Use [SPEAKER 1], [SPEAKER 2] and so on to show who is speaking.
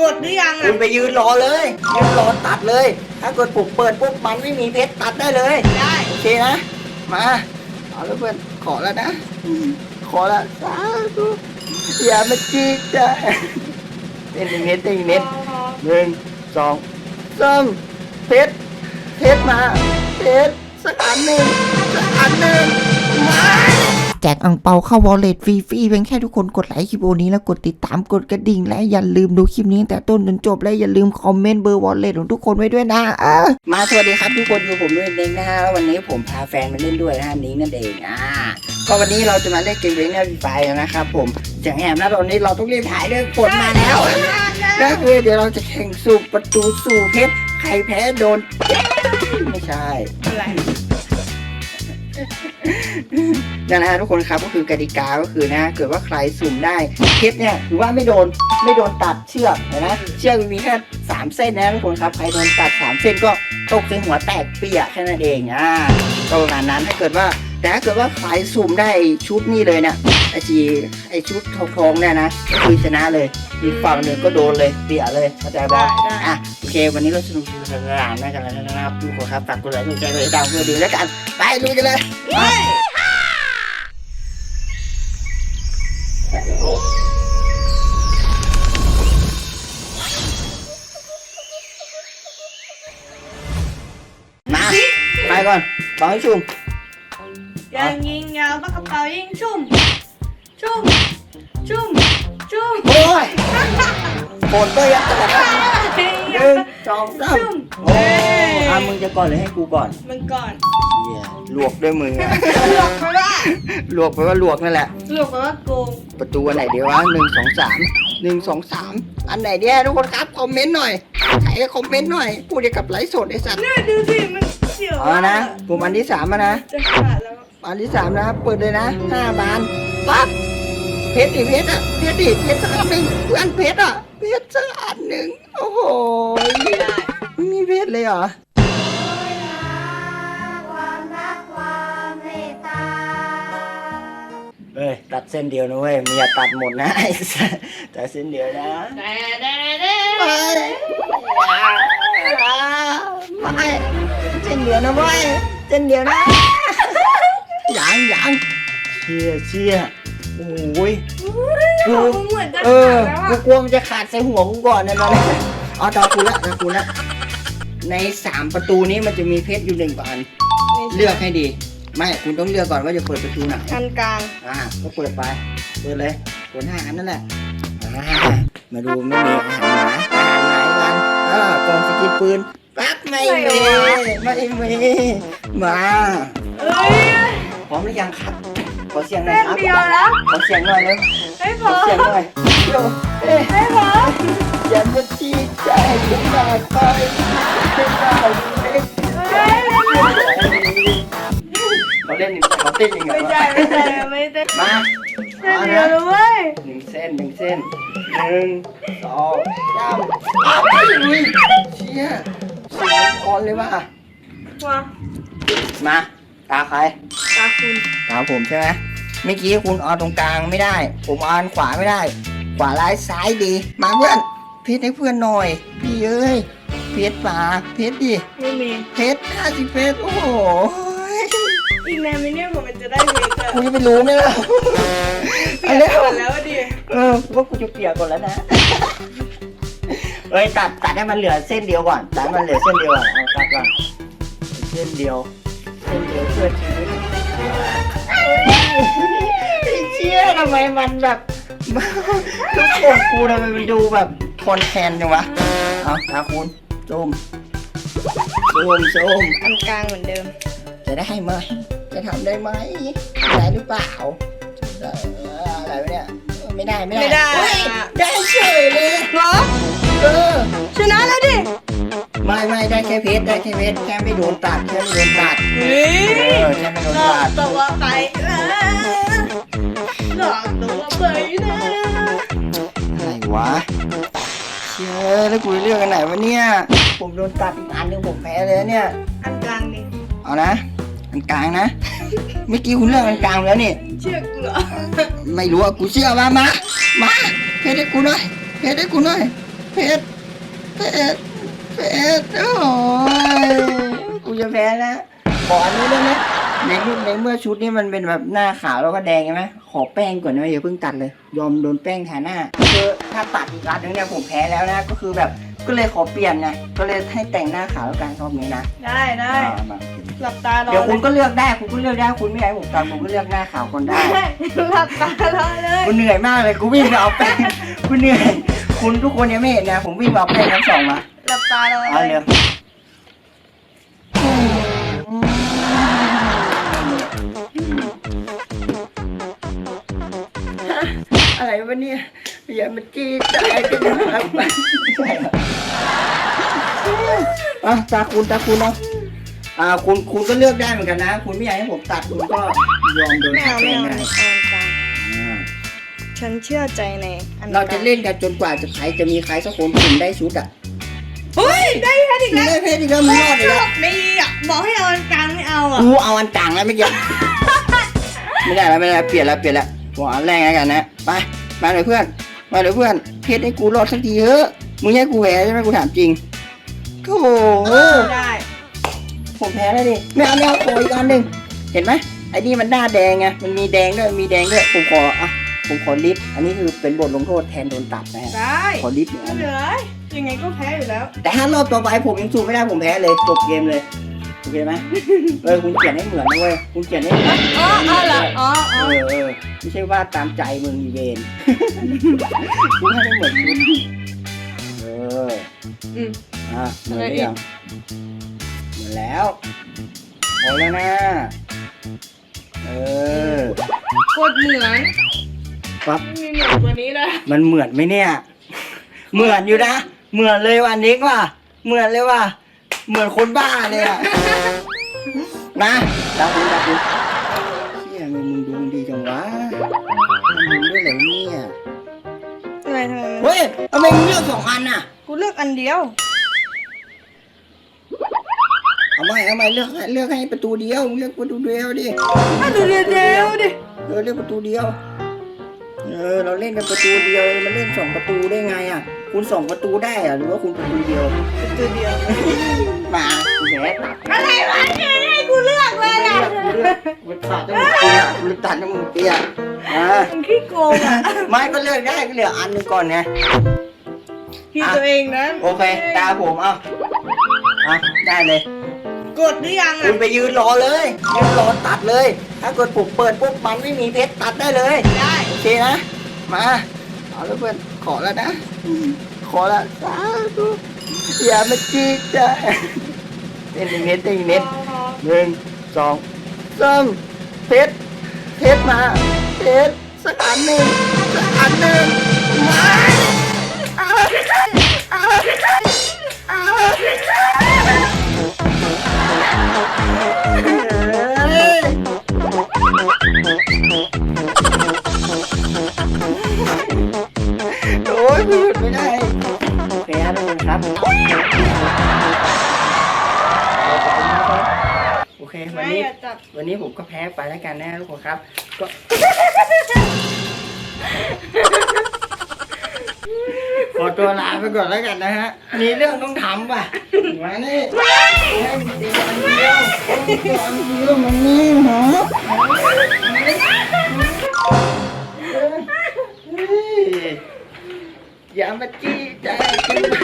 [SPEAKER 1] กดหรือยัง
[SPEAKER 2] คุ
[SPEAKER 1] อะ
[SPEAKER 2] ณไปยืนรอเลยยืนรอตัดเลย ถ้าเกิดผมเปิดปุ๊บมันไม่มีเพชรตัดได้เลย
[SPEAKER 1] ได้
[SPEAKER 2] โอเคนะ มา เอาแล้วเพื่อนขอแล้วนะ ขอแล้วสาธุอย่ามาจีกจ้ะเต้นหนึ่งเม็ดเต้นหนึ่งเม็ดหนึ่งสองสามเพชรเพชรมาเพชรสักอันหนึ่งสักอันหนึ่งมา
[SPEAKER 3] แจกอังเปาเข้าวอลเล็ตฟรีๆเพียงแค่ทุกคนกดไลค์คลิปโอนี้แล้วกดติดตามกดกระดิ่งและอย่าลืมดูคลิปนี้ตั้งแต่ต้นจนจบและอย่าลืมคอมเมนต์เบอร์วอลเล็ตของทุกคนไว้ด้วยนะเออ
[SPEAKER 2] มาสวัสดีครับทุกคนอยู่ผมด้วยเองนะฮะแล้ววันนี้ผมพาแฟนมาเล่นด้วยนะฮะนิ้งนั่นเองอ่าก็วันนี้เราจะมาเล่นเกมเวงหน้าวีไฟนะครับผมเสียงแหบนะตอนนี้เราต้องรีบถ่ายด้วยฝนมาแล้วก็คือเดี๋ยวเราจะแข่งสู่ประตูสู่เพชรใครแพ้โดน ไม่ใช่
[SPEAKER 1] อะไร
[SPEAKER 2] นั่นนะฮะทุกคนครับก็คือกติกาก็คือนะเกิดว่าใครสุ่มได้เพชรเนี่ยถือว่าไม่โดนไม่โดนตัดเชือกเห็นไหมเชือกมันมีแค่สามเส้นนะทุกคนครับใครโดนตัดสามเส้นก็ตกใส่หัวแตกเปียกแค่นั้นเองอ่าก็ประมาณนั้นถ้าเกิดว่าแต่ถ้าเกิดว่าใครสุ่มได้ชุดนี้เลยเนี่ยไอชีไอชุดทองทองๆเนี่ยนะก็คือชนะเลยอีกฝั่งหนึ่งก็โดนเลยเปียกเลยเข้าใจป่ะ
[SPEAKER 1] ได้ได้
[SPEAKER 2] อะโอเค วันนี้เราสนุกสนานนะกันแล้วนะครับทุกคนครับฝากกดไลค์กดแชร์กดติดตามเพื่อดีแล้วกันไปลุยกันเลย
[SPEAKER 1] เฮ้ย
[SPEAKER 2] มาไปก่อนบอกให้ชุ่ม
[SPEAKER 1] ยังยิงยาวปากกระเป๋ายิงชุ่มชุ่มชุ่มชุ่ม
[SPEAKER 2] โอ้ยฝนก็ยังตกอะหนึ่งสองสาม
[SPEAKER 1] ชุ่ม
[SPEAKER 2] โอ้อะมึงจะก่อนหรือให้กูก่อน
[SPEAKER 1] มันก่อน
[SPEAKER 2] เหี้ยลวกด้วยมืออะ
[SPEAKER 1] หลอกไปว่า
[SPEAKER 2] ลวกไปว่าลวกนั่นแหละ
[SPEAKER 1] หลอกไปว่าโกง
[SPEAKER 2] ประตูอันไหนเดียววะหนึ่งสองสามหนึ่งสองสามอันไหนเดียวทุกคนครับ คอมเมนต์หน่อยใครคอมเมนต์หน่อยพูดเกี่ยวกับไลฟ์สดไอ้สัตว์
[SPEAKER 1] นี่ดูสิมันเสียว
[SPEAKER 2] เอานะผมอันที่สามอะนะ
[SPEAKER 1] จะขาดแล้ว
[SPEAKER 2] อันที่สามนะครับเปิดเลยนะห้าบานปั๊บเพชรดิเพชรอะเพชรดิเพชรสักอันหนึ่งเพื่อนเพชรอะเพชรสักอันหนึ่งโอ้โหไม่มี เพชรเลยเหรอเฮ้ยตัดเส้นเดียวนะเว้ยมึงอย่าตัดหมดนะไอ้สัสตัดเส้นเดียวนะ
[SPEAKER 1] แต่แต่แต่
[SPEAKER 2] ไม่ไม่เส้นเดียวนะเว้ยเส้นเดียวนะยังยังเชี่ยเชี่ยโอ้ย
[SPEAKER 1] กูเหมือนจะ
[SPEAKER 2] เอ
[SPEAKER 1] ขา
[SPEAKER 2] อ
[SPEAKER 1] ดแล้ว
[SPEAKER 2] กู
[SPEAKER 1] อะ
[SPEAKER 2] กลัวมันจะขาดใส่หัวกูก่อนนะตอนนี้เอาตากูละตากูละ ในสามประตูนี้มันจะมีเพชรอยู่หนึ่งอัน เลือกให้ดี ไม่ คุณต้องเลือกก่อนว่าจะเปิดประตูไหน
[SPEAKER 1] อันกลาง
[SPEAKER 2] อ่า ก็เปิดไป เปิดเลยกดห้าอันนั่นแหละอ่ามาดูไม่มีอาหารหมาอาหารหมาอีกอันอ่ากองสกินปืนปั๊บไม่มีไม่มีมา
[SPEAKER 1] เอ้ย
[SPEAKER 2] พร้อมหรือยังครับขอเสียงหน่อย
[SPEAKER 1] เส้น
[SPEAKER 2] ครับ
[SPEAKER 1] เดียวแล้ว
[SPEAKER 2] ขอเสียงหน่อยเร็ว
[SPEAKER 1] ไม่พ
[SPEAKER 2] ข
[SPEAKER 1] อ
[SPEAKER 2] อเสียงหน่อยเร็วเอ๊ะ
[SPEAKER 1] ไม่พอ
[SPEAKER 2] อย่ามาจีบใจฉันหน่อยไปไม่ได้เอ๊ะ
[SPEAKER 1] เฮ้ยไม่พอ
[SPEAKER 2] เขาเล่นเขาเต้นยังไง
[SPEAKER 1] ไม่
[SPEAKER 2] วะ
[SPEAKER 1] ใช่ไม่ใช่ไม่ใช่
[SPEAKER 2] มา
[SPEAKER 1] เส้นเดียวเลยเว้ย
[SPEAKER 2] หนึ่งเส้นหนึ่งเส้นหนึ่งสองสามอ้าวอุ้ยเชี่ยเสียงอ่อนเลยว่ะ
[SPEAKER 1] มา
[SPEAKER 2] มาตาใคร
[SPEAKER 1] ตาคุณ
[SPEAKER 2] ตาผมใช่ไหมเมื่อกี้คุณเอาตรงกลางไม่ได้ ผมเอาอันขวาไม่ได้ ขวาร้ายซ้ายดี มาเพื่อน เพชรให้เพื่อนหน่อย พี่เอ้ย เพชรป่าเพชรดิ
[SPEAKER 1] ไม่มี
[SPEAKER 2] เพชรห้าสิบเพชรโอ้โห
[SPEAKER 1] อีกนานไหมเนี่ยผมจะได้เพชรอะ
[SPEAKER 2] กูจะไปรู้ไหมล่ะ
[SPEAKER 1] เปลี่ยนก่อนแล้วอะดิ
[SPEAKER 2] เออว่ากูจะเปียกก่อนแล้วนะ เอ้ยตัดตัดให้มันเหลือเส้นเดียวก่อนตัดให้มันเหลือเส้นเดียวก่อนเอาตัดก่อนเส้นเดียว เส้นเดียวเพื่อชีวิตเฮ้ยไอ้เชี่ยทำไมมันแบบ ทุกคนกูทำไมมันดูแบบ คอนแทนจังวะ เอาตาคุณซูมซูมซูม
[SPEAKER 1] อันกลางเหมือนเดิม
[SPEAKER 2] จะได้ไหม จะทำได้ไหมได้หรือเปล่าเอออะไรวะเนี่ยเออไม่ได้ไม่ได้
[SPEAKER 1] ไม่ได้
[SPEAKER 2] เฮ้ยได้เฉยเลย
[SPEAKER 1] เหรอ
[SPEAKER 2] เออ
[SPEAKER 1] ชนะแล้วดิ
[SPEAKER 2] ไม่ไม่ได้แค่เพชรได้แค่เพชรแค่ไม่โดนตัดแค่ไม่โดนตัด
[SPEAKER 1] เฮ้ย
[SPEAKER 2] เออแค่ไม่โดน
[SPEAKER 1] หลอ
[SPEAKER 2] ตั
[SPEAKER 1] ก
[SPEAKER 2] ด
[SPEAKER 1] ตัวไปนะหลอกตัวไปนะ
[SPEAKER 2] อะไร วะเชื่อแล้วกูจะเลือกอันไหนวะเนี่ย ผมโดนตัดอีกอันหนึงผมแพ้เลยนะเนี่ย
[SPEAKER 1] อันกลางดิ
[SPEAKER 2] เอานะ อันกลางนะ เมื่อกี้คุณเลือกอันกลางแล้วนี่
[SPEAKER 1] เชื่อกูเหรอ
[SPEAKER 2] ไม่รู้อะกูเชื่อมามา มาเพชรให้กูหน่อยเพชรให้กูหน่อยเพชรเพชรเพชรโอ้ยกูจะแพ้แล้วขออันนี้ได้ไหม ในเมื่อในเมื่อชุดนี้มันเป็นแบบหน้าขาวแล้วก็แดงใช่ไหมขอแป้งก่อนได้ไหมอย่าเพิ่งตัดเลย ยอมโดนแป้งทาหน้าคือถ้าตัดอีกอันนึงเนี่ยผมแพ้แล้วนะ ก็คือแบบก็เลยขอเปลี่ยนไงก็เลยให้แต่งหน้าขาวแล้วกันรอบนี้นะ
[SPEAKER 1] ได้ได้
[SPEAKER 2] อ่ามา
[SPEAKER 1] หลับตารอ
[SPEAKER 2] เดี๋ยวคุณ
[SPEAKER 1] ล
[SPEAKER 2] ก็เลือกได้คุณก็เลือกได้คุณไม่อยากให้ผมตัดผมก็เลือกหน้าขาวคนได้
[SPEAKER 1] ได้หลับตารอเลย
[SPEAKER 2] กูเหนื่อยมากเลยกูวิ่งไปเอาแป้งกูเหนื่อยคุณทุกคนยังไม่เห็นนะ ผมวิ่งไปเอาแป้งทั้งสองมา
[SPEAKER 1] หลับตารอ
[SPEAKER 2] เอา
[SPEAKER 1] เล
[SPEAKER 2] เร็
[SPEAKER 1] ยว อะไรวะเนี่ย อย่ามาจี้ใจกันนะครับ
[SPEAKER 2] อะตาคุณตาคุณเนาะอ่าคุณคุณก็เลือกได้เหมือนกันนะ คุณไม่อยากให้ผมตัดคุณก็ยอมโดน
[SPEAKER 1] ไม่เอา
[SPEAKER 2] แป้
[SPEAKER 1] ไม่
[SPEAKER 2] ง
[SPEAKER 1] เอา
[SPEAKER 2] ได้
[SPEAKER 1] ไม่เอาตา
[SPEAKER 2] อ่า
[SPEAKER 1] ฉันเชื่อใจในอัน
[SPEAKER 2] เราจะเล่นกันจนกว่าจะใครจะมีใครสักคนถึงได้ชุดอะ
[SPEAKER 1] เฮ้ยได้แค่อีกแล้ว
[SPEAKER 2] ได้เพชรอีกแล้วมึงรอดอีกแล้ว
[SPEAKER 1] ดีอะบอกให้เอาอันกลางไม่เอาอะ
[SPEAKER 2] กูเอาอันต่างแล้วเมื่อกี้ไม่ได้แล้วไม่ได้แล้วเปลี่ยนแล้วเปลี่ยนแล้ว กูเอาอันแรกแล้วกันนะ ไปมาเลยเพื่อน มาเลยเพื่อน เพชรให้กูรอดสักทีเถอะ มึงให้กูแพ้ใช่ไหมกูถามจริงโอ้โห
[SPEAKER 1] ได้
[SPEAKER 2] ผมแพ้แล้วดิไม่เอาไม่เอาขออีกอันหนึ่งเห็นไหมไอ้นี่มันหน้าแดงไง มันมีแดงด้วย มีแดงด้วย ผมขออะ ผมขอลิฟต์อันนี้คือเป็นบทลงโทษแทนโดนตัดนะฮะ
[SPEAKER 1] ได้
[SPEAKER 2] ขอลิฟต์หนึ่ง
[SPEAKER 1] ไม่
[SPEAKER 2] อัน
[SPEAKER 1] เหลือยังไงก็แพ้อยู่แล้ว
[SPEAKER 2] แต่ถ้ารอบต่อไปผมยังสู้ไม่ได้ผมแพ้เลย จบเกมเลย โอเคไหมเออคุณเขียนให้เหมือนนะเว้ยคุณเขียนให้เหมือน
[SPEAKER 1] อ๋ออ๋อเหรออ๋อ
[SPEAKER 2] เอ
[SPEAKER 1] อ๋อ
[SPEAKER 2] อเออไม่ใช่ว่าตามใจมึงอีเวนกูให้ได้เหมือนชุดเออ
[SPEAKER 1] อืม
[SPEAKER 2] อะเหมือน
[SPEAKER 1] อะไร
[SPEAKER 2] ได้
[SPEAKER 1] อีก
[SPEAKER 2] ยังเหมือนแล้วพอแล้วนะเออก
[SPEAKER 1] ดเหมือน
[SPEAKER 2] ปั๊บ
[SPEAKER 1] มีเหมือนกว่านี้นะ
[SPEAKER 2] มันเหมือนไหมเนี่ย เหมือนอยู่นะ เหมือนเลยว่ะนิกว่ะเหมือนเลยว่ะเหมือนคนบ้าเลยอะ นะตาคุณตาคุณเชี่ยมึงดวงดีจังวะมึงด้วยเหรอเนี่ย
[SPEAKER 1] ทำไมทำไมมัน
[SPEAKER 2] เฮ้ยทำไมมึงเลือกสองอันน่ะ
[SPEAKER 1] กูเลือกอันเดียว
[SPEAKER 2] เอาไม่เอาไม่เลือกให้เลือกให้ประตูเดียวมึงเลือกประตูเดียวดิ
[SPEAKER 1] อะดูเดียวเดียวดิ
[SPEAKER 2] เออเลือกประตูเดียว เออเราเล่นกันประตูเดียวมันเล่นสองประตูได้ไงอะ คุณสองประตูได้อะหรือว่าคุณประตูเดียว
[SPEAKER 1] ตัวเดียว
[SPEAKER 2] มาคุณแหมตัด
[SPEAKER 1] อะไรวะเนี่ยให้กู เลือกเลยอะ
[SPEAKER 2] กูเลือกกูตัดจมูกเปียกูตัดจมูกเปียอ่า
[SPEAKER 1] มึงขี้โกงอะ
[SPEAKER 2] ไม่ก็เลือกได้ก็เหลืออันหนึงก่อนไง
[SPEAKER 1] ที่ตัวเองนะ
[SPEAKER 2] โอเค ตาผมเอาเอาได้เลย
[SPEAKER 1] กดหรือยัง
[SPEAKER 2] คุ
[SPEAKER 1] อะ
[SPEAKER 2] ณไปยืนรอเลยยืนรอตัดเลย ถ้าเกิดผมเปิดปุ๊บมันไม่มีเพชรตัดได้เลย
[SPEAKER 1] ได้
[SPEAKER 2] โอเคนะ มา เอาแล้วเพื่อนขอแล้วนะ ขอแล้วสาธุอย่ามาจีดจ้ะเต้นหนึ่งเน็ตเต้นหนึ่งเน็ต หนึ่งสองสามเพชรเพชรมาเพชรสักอันหนึ่งสักอันหนึ่งมาอ่าอ่าอ่าเฮ้ยโอ้ยพูดไม่ได้โอเคครับทุกคนครับ โอเค วัน
[SPEAKER 1] ไม่
[SPEAKER 2] นี้
[SPEAKER 1] อย่าจับ
[SPEAKER 2] วันนี้ผมก็แพ้ไปแล้วกันนะทุกคนครับ ก็ ขอตัวลาไปก่อนแล้วกันนะฮะ มีเรื่องต้องทำป่ะ มานี่ให้มันตีอันเดียวอันเดียวมันนี่หรอเฮ้ยอย่ามาจี้ใจกัน